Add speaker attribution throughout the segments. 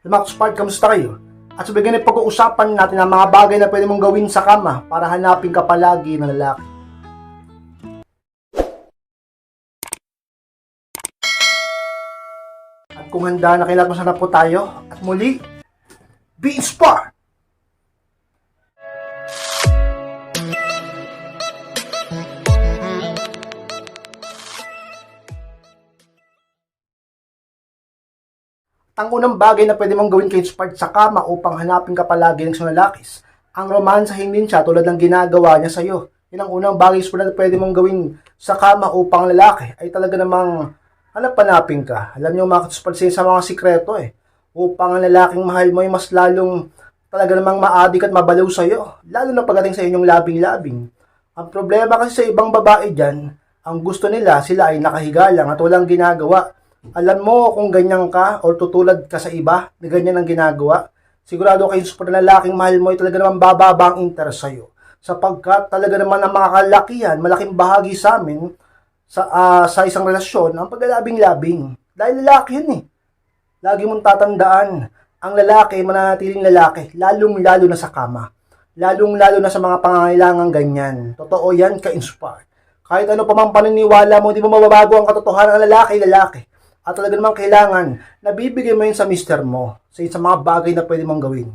Speaker 1: Max Part, kamusta kayo? At sa bigyan pag-uusapan natin ang mga bagay na pwede mong gawin sa kama para hanapin ka palagi ng lalaki. At kung handa na kailangan na po tayo, at muli, be inspired! Ang unang bagay na pwede mong gawin kay inspired sa kama upang hanapin ka palagi ng isang lalakis, ang romansahin din siya tulad ng ginagawa niya sa'yo. Yan ang unang bagay na pwede mong gawin sa kama upang ang lalaki ay talaga namang hanap-hanapin ka. Alam niyo mga katuspadsin sa mga sikreto eh. Upang ang lalaking mahal mo ay mas lalong talaga namang maadik at mabalaw sa'yo. Lalo na pagdating sa inyong labing-labing. Ang problema kasi sa ibang babae dyan, ang gusto nila sila ay nakahiga lang at walang ginagawa. Alam mo kung ganyan ka or tutulad ka sa iba na ganyan ang ginagawa, sigurado kayo sa na lalaking mahal mo ay talaga naman bababa ang interest sa'yo. Sapagkat talaga naman ang mga kalakihan, malaking bahagi sa amin sa, ah, sa isang relasyon ang paglalabing-labing. Dahil lalaki yun eh. Lagi mong tatandaan, ang lalaki, mananatiling lalaki, lalong-lalo na sa kama. Lalong-lalo na sa mga pangangailangan ganyan. Totoo yan, ka-inspired. Kahit ano pa mang paniniwala mo, hindi mo mababago ang katotohanan ng lalaki, lalaki. At talaga namang kailangan, nabibigay mo yun sa mister mo, sa sa mga bagay na pwede mong gawin.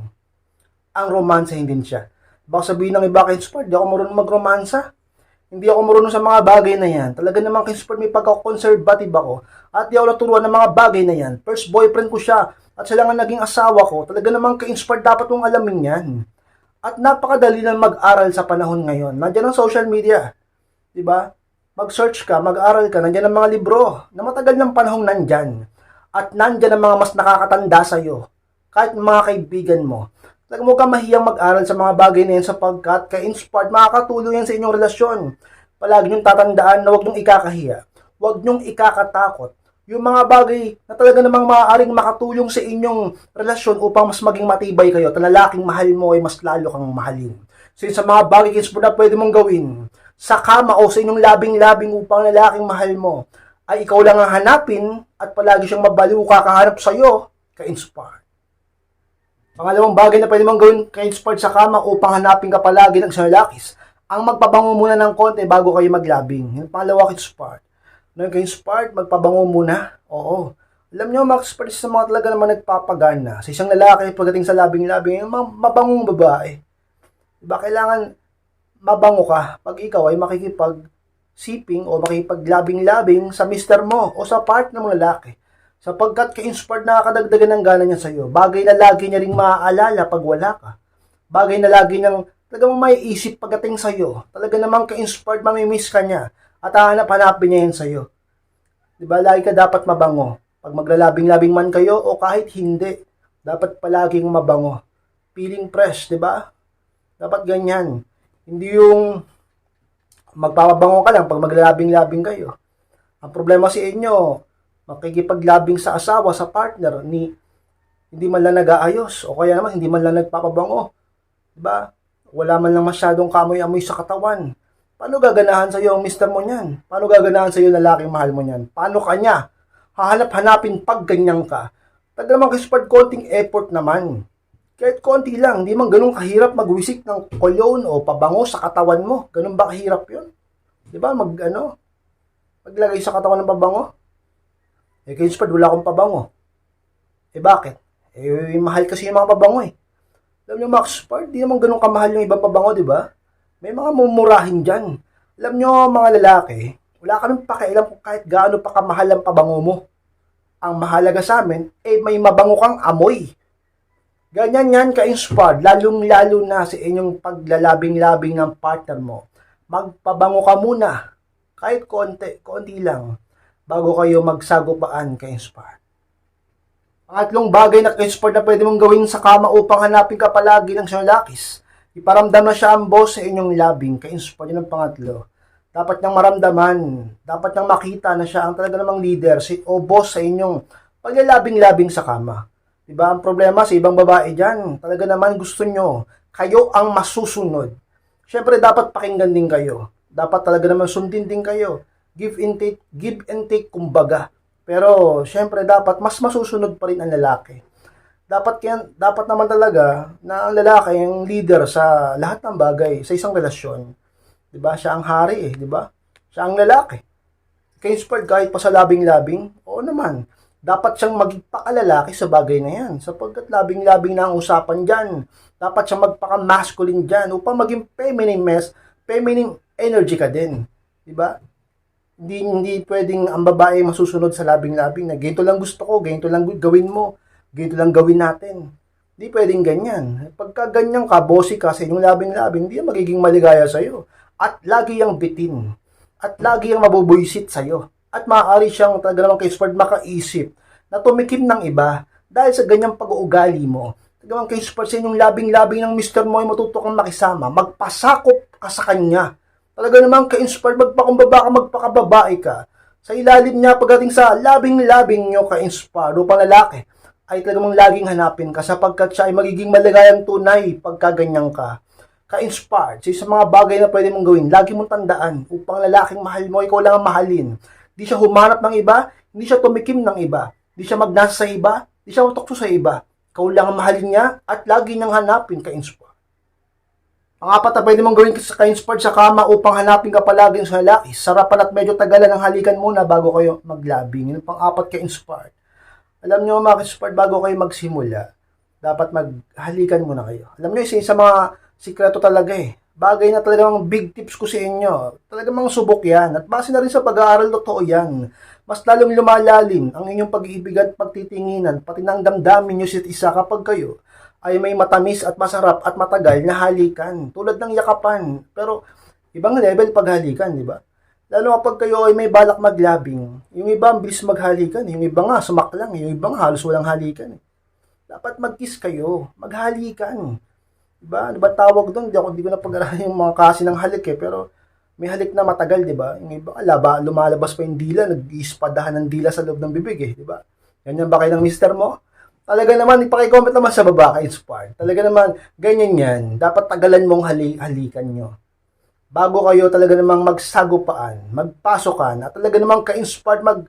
Speaker 1: Ang romansa hindi siya. Baka sabihin ng iba, ka-inspired, di ako marunong magromansa. Hindi ako marunong sa mga bagay na yan. Talaga namang ka-inspired, may pagka-conservative ako. At di ako naturuan ng mga bagay na yan. First boyfriend ko siya. At siya lang ang naging asawa ko. Talaga namang ka-inspired, dapat mong alamin yan. At napakadali na mag-aral sa panahon ngayon. Nandiyan ang social media. Di ba? Mag-search ka, mag-aral ka, nandiyan ang mga libro na matagal ng panahong nandyan. At nandyan ang mga mas nakakatanda sa'yo. Kahit mga kaibigan mo. Talaga mo ka mahiyang mag-aral sa mga bagay na yan sapagkat ka-inspired, makakatulong yan sa inyong relasyon. Palagi niyong tatandaan na huwag niyong ikakahiya. Huwag niyong ikakatakot. Yung mga bagay na talaga namang maaaring makatulong sa inyong relasyon upang mas maging matibay kayo at ang lalaking mahal mo ay mas lalo kang mahalin. So sa mga bagay kids na pwede mong gawin sa kama o sa inyong labing-labing upang ang lalaking mahal mo ay ikaw lang ang hanapin at palagi siyang mabaliw kakahanap sa'yo, ka-inspired. Pangalawang bagay na pwede mong gawin ka-inspired sa kama upang hanapin ka palagi ng isang lalakis, ang magpabango muna ng konti bago kayo maglabing. Yung pangalawa ka-inspired. Nung ka-inspired, magpabango muna. Oo. Alam nyo, mga ka-inspired sa mga talaga naman nagpapagana. Sa isang lalaki, pagdating sa labing-labing, yung mga mabangong babae. Diba, kailangan mabango ka pag ikaw ay makikipag siping o makikipaglabing-labing sa mister mo o sa partner ng lalaki. Sapagkat ka-inspired nakakadagdagan ng gana niya sa iyo. Bagay na lagi niya ring maaalala pag wala ka. Bagay na lagi niyang talagang may isip pagdating sa iyo. Talaga namang ka-inspired mamimiss ka niya at hahanap-hanapin niya yan sa iyo. Di ba? Lagi ka dapat mabango. Pag maglalabing-labing man kayo o kahit hindi, dapat palaging mabango. Feeling fresh, di ba? Dapat ganyan. Hindi yung magpapabango ka lang pag maglalabing-labing kayo. Ang problema sa inyo, makikipaglabing sa asawa, sa partner, ni hindi man lang nag-aayos o kaya naman hindi man lang nagpapabango. Diba? Wala man lang masyadong kamoy-amoy sa katawan. Paano gaganahan sa iyo ang mister mo niyan? Paano gaganahan sa iyo lalaking mahal mo niyan? Paano kanya? Hahanap-hanapin pag ganyan ka. Taga naman kasi konting effort naman. Kahit konti lang, hindi man ganun kahirap magwisik ng cologne o pabango sa katawan mo. Ganun ba kahirap yun? Di ba? Mag, ano? Maglagay sa katawan ng pabango? Eh, kay Inspired, wala akong pabango. Eh, bakit? Eh, mahal kasi yung mga pabango eh. Alam nyo, Max Spard, di naman ganun kamahal yung ibang pabango, di ba? May mga mumurahin dyan. Alam nyo, mga lalaki, wala ka nang pakialam kung kahit gaano pa kamahal ang pabango mo. Ang mahalaga sa amin, eh, may mabango kang amoy. Ganyan yan ka-inspired, lalong-lalo na sa inyong paglalabing-labing ng partner mo. Magpabango ka muna, kahit konti, konti lang, bago kayo magsagupaan ka-inspired. Pangatlong bagay na ka-inspired na pwede mong gawin sa kama upang hanapin ka palagi ng isang lakis. Iparamdam na siya ang boss sa inyong labing, ka-inspired ang pangatlo. Dapat niyang maramdaman, dapat niyang makita na siya ang talaga namang leader si, o boss sa inyong paglalabing-labing sa kama. Diba? Ang problema sa ibang babae dyan, talaga naman gusto nyo, kayo ang masusunod. Siyempre, dapat pakinggan din kayo. Dapat talaga naman sundin din kayo. Give and take, give and take kumbaga. Pero, siyempre, dapat mas masusunod pa rin ang lalaki. dapat yan, dapat naman talaga na ang lalaki ang leader sa lahat ng bagay sa isang relasyon. ba? Siya ang hari eh, ba? Siya ang lalaki. Kay Sport kahit pa sa labing-labing, oo naman. Dapat siyang magpakalalaki sa bagay na yan. Sapagkat labing-labing na ang usapan dyan. Dapat siyang magpaka-masculine dyan upang maging feminine mes, feminine energy ka din. Di ba? Hindi, hindi pwedeng ang babae masusunod sa labing-labing na ganito lang gusto ko, ganito lang gawin mo, ganito lang gawin natin. Hindi pwedeng ganyan. Pagka ganyan ka, bossy ka sa inyong labing-labing, hindi magiging maligaya sa'yo. At lagi yung bitin. At lagi yung mabubuisit sa'yo. At maaari siyang talaga naman kay Sport makaisip na tumikim ng iba dahil sa ganyang pag-uugali mo. Talaga naman kay Sport sa inyong labing-labing ng mister mo ay matuto kang makisama. Magpasakop ka sa kanya. Talaga naman ka-inspired, magpakumbaba ka, magpakababae ka. Sa ilalim niya, pagdating sa labing-labing nyo ka-inspired upang lalaki, ay talagang laging hanapin ka sapagkat siya ay magiging maligayang tunay pagka ganyan ka. Ka-inspired sa isang mga bagay na pwede mong gawin. Lagi mong tandaan upang lalaking mahal mo, ikaw lang ang mahalin. Hindi siya humanap ng iba, hindi siya tumikim ng iba, hindi siya magnasa sa iba, hindi siya matukso sa iba. Ikaw lang ang mahalin niya at lagi niyang hanapin ka-inspired. Pangapat na pwede mong gawin sa ka-inspired sa kama upang hanapin ka palagi sa lalaki. Sarapan at medyo tagalan ng halikan muna bago kayo maglabing. Yun ang pang-apat ka-inspired. Alam niyo mga ka-inspired, bago kayo magsimula, dapat maghalikan muna kayo. Alam niyo, isa sa mga sikreto talaga eh. Bagay na talagang big tips ko sa inyo. Talagang subok yan. At base na rin sa pag-aaral, totoo yan. Mas lalong lumalalim ang inyong pag-iibig at pagtitinginan, pati ng damdamin nyo sa isa kapag kayo ay may matamis at masarap at matagal na halikan. Tulad ng yakapan. Pero ibang level paghalikan, di ba? Lalo kapag kayo ay may balak maglabing. Yung iba ang bilis maghalikan. Yung iba nga sumaklang. Yung iba nga halos walang halikan. Dapat mag-kiss kayo. Maghalikan. Diba? Ano ba tawag doon? Di ako, di ko na pag yung mga kasi ng halik eh. Pero may halik na matagal, di ba? Yung iba, laba, lumalabas pa yung dila, nag-ispadahan ng dila sa loob ng bibig eh, di ba? Ganyan ba kayo ng mister mo? Talaga naman, ipakicomment naman sa baba kay Inspired. Talaga naman, ganyan yan. Dapat tagalan mong hali, halikan nyo. Bago kayo talaga namang magsagupaan, magpasokan, at talaga namang ka-inspired mag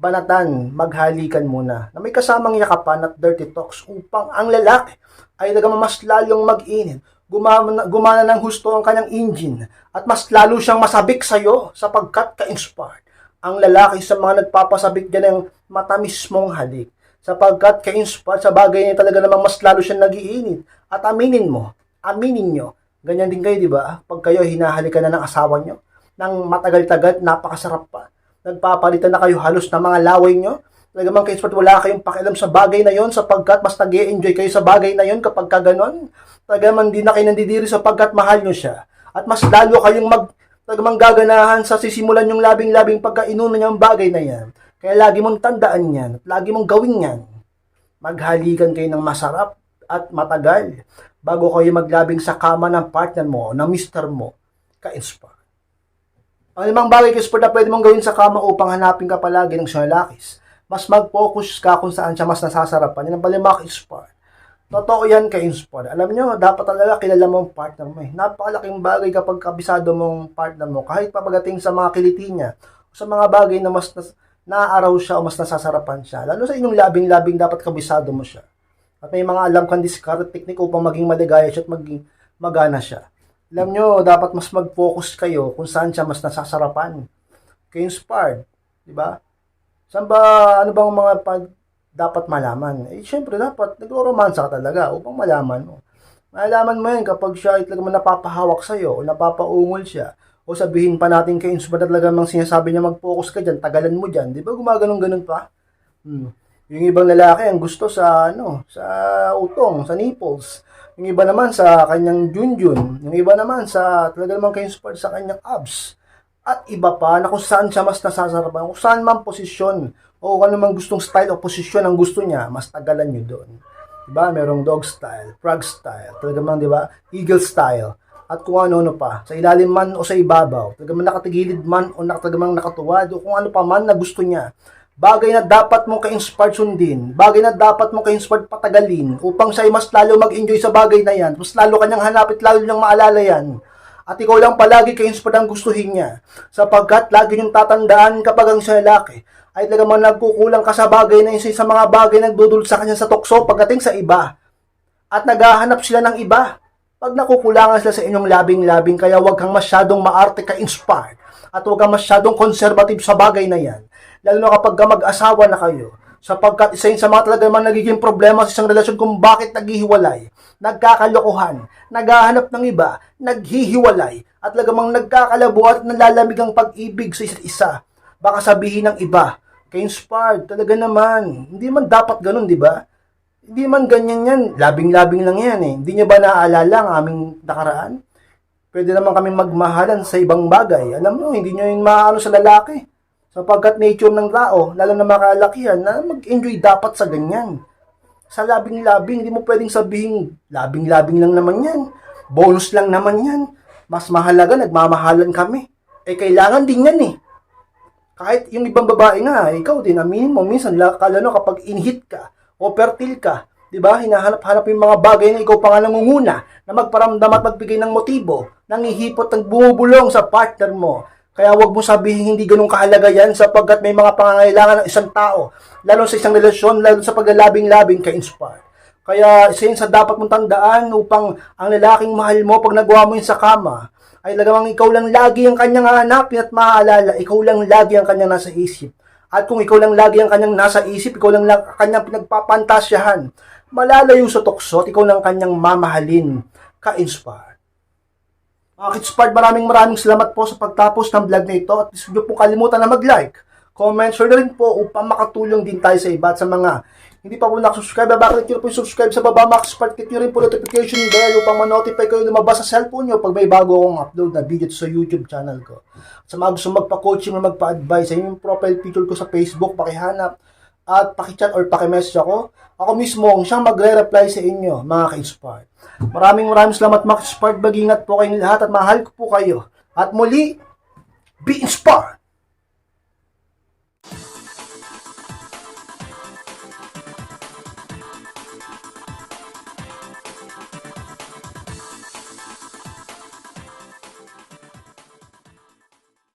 Speaker 1: banatan, maghalikan muna na may kasamang yakapan at dirty talks upang ang lalaki ay talaga mas lalong mag-init, gumana, gumana ng husto ang kanyang engine at mas lalo siyang masabik sa'yo sapagkat ka-inspired. Ang lalaki sa mga nagpapasabik dyan ng matamis mong halik sapagkat ka-inspired sa bagay niya talaga namang mas lalo siyang nagiinit at aminin mo, aminin nyo, ganyan din kayo, di ba? Pag kayo hinahalikan na ng asawa nyo, ng matagal-tagal, napakasarap pa nagpapalitan na kayo halos na mga laway nyo. Talagang kay expert, wala kayong pakialam sa bagay na yon sapagkat mas nag enjoy kayo sa bagay na yon kapag ka ganon. Talagang di na kayo nandidiri sapagkat mahal nyo siya. At mas lalo kayong mag talagang gaganahan sa sisimulan yung labing-labing pagkainunan niya ang bagay na yan. Kaya lagi mong tandaan yan at lagi mong gawin yan. Maghalikan kayo ng masarap at matagal bago kayo maglabing sa kama ng partner mo o ng mister mo ka-inspire. Ang limang bagay kasi na pwede mong gawin sa kama upang hanapin ka palagi ng lalakis. Mas mag-focus ka kung saan siya mas nasasarapan. Yan ang palimak inspire. Totoo yan kay inspire. Alam nyo, dapat talaga kilala mo ang partner mo eh. Napakalaking bagay kapag kabisado mong partner mo. Kahit papagating sa mga kiliti niya, sa mga bagay na mas nas, naaaraw siya o mas nasasarapan siya. Lalo sa inyong labing-labing dapat kabisado mo siya. At may mga alam kang discard technique upang maging maligaya siya at maging magana siya. Alam nyo, dapat mas mag-focus kayo kung saan siya mas nasasarapan. Kayo inspired. Di ba? Saan ba, ano bang mga pag dapat malaman? Eh, syempre, dapat nagro-romansa ka talaga upang malaman mo. Malalaman mo yan kapag siya ay talagang napapahawak sa'yo o napapaungol siya o sabihin pa natin kay inspired talaga mang sinasabi niya mag-focus ka dyan, tagalan mo dyan. Di ba gumaganon-ganon pa? Hmm. Yung ibang lalaki ang gusto sa ano, sa utong, sa nipples. Yung iba naman sa kanyang junjun. Yung iba naman sa talaga naman kayo support sa kanyang abs. At iba pa na kung saan siya mas nasasarapan, kung saan man posisyon o ano man gustong style o posisyon ang gusto niya, mas tagalan nyo doon. Diba? Merong dog style, frog style, talaga man, di ba? Eagle style. At kung ano-ano pa, sa ilalim man o sa ibabaw, talaga man nakatigilid man o talaga man nakatuwad o kung ano pa man na gusto niya bagay na dapat mong ka-inspired sundin, bagay na dapat mong ka-inspired patagalin, upang siya ay mas lalo mag-enjoy sa bagay na yan, mas lalo kanyang hanapit, lalo niyang maalala yan. At ikaw lang palagi ka-inspired ang gustuhin niya, sapagkat lagi niyong tatandaan kapag ang siya lalaki, ay talagang nagkukulang ka sa bagay na yun sa mga bagay na nagdudulot sa kanya sa tukso pagdating sa iba. At naghahanap sila ng iba. Pag nakukulangan sila sa inyong labing-labing, kaya huwag kang masyadong maarte ka inspired at huwag kang masyadong conservative sa bagay na yan. Lalo na kapag ka mag-asawa na kayo. Sapagkat isa yun sa mga talaga naman nagiging problema sa isang relasyon kung bakit naghihiwalay, nagkakalokohan, naghahanap ng iba, naghihiwalay, at lagamang nagkakalabo at nalalamig ang pag-ibig sa isa't isa. Baka sabihin ng iba, ka-inspired, talaga naman, hindi man dapat ganun, di ba? Hindi man ganyan yan, labing-labing lang yan eh. Hindi nyo ba naaalala ang aming nakaraan? Pwede naman kami magmahalan sa ibang bagay. Alam mo, hindi nyo yung maano sa lalaki. Sapagkat nature ng tao, lalo na makalakihan, na mag-enjoy dapat sa ganyan. Sa labing-labing, hindi mo pwedeng sabihin, labing-labing lang naman yan. Bonus lang naman yan. Mas mahalaga, nagmamahalan kami. Eh, kailangan din yan eh. Kahit yung ibang babae nga, ikaw din, aminin mo, minsan, lalo kapag inhit ka, o fertile ka, di ba, hinahanap-hanap yung mga bagay na ikaw pa nga nangunguna, na magparamdam at magbigay ng motibo, nangihipot ng bumubulong sa partner mo. Kaya wag mo sabihin hindi ganun kahalaga yan sapagkat may mga pangangailangan ng isang tao, lalo sa isang relasyon, lalo sa paglalabing-labing ka-inspire. Kaya isa yun sa dapat mong tandaan upang ang lalaking mahal mo pag nagawa mo yun sa kama, ay lagamang ikaw lang lagi ang kanyang hanapin at maaalala, ikaw lang lagi ang kanyang nasa isip. At kung ikaw lang lagi ang kanyang nasa isip, ikaw lang lang kanyang pinagpapantasyahan, malalayo sa tukso at ikaw lang kanyang mamahalin, ka-inspire. Mga Kitspard, maraming maraming salamat po sa pagtapos ng vlog na ito at huwag niyo po kalimutan na mag-like, comment, share na rin po upang makatulong din tayo sa iba at sa mga hindi pa po nakasubscribe, bakit nyo po yung subscribe sa baba, click nyo rin po notification bell upang ma-notify kayo lumabas sa cellphone nyo pag may bago akong upload na video sa YouTube channel ko. Sa mga gusto magpa-coaching o magpa-advise, ayun yung profile picture ko sa Facebook, pakihanap at pakichat or pakimessage ako. Ako mismo ang siyang magre-reply sa inyo, mga ka-inspired. Maraming maraming salamat mga ka-inspired. Mag-ingat po kayong lahat at mahal ko po kayo. At muli, be inspired!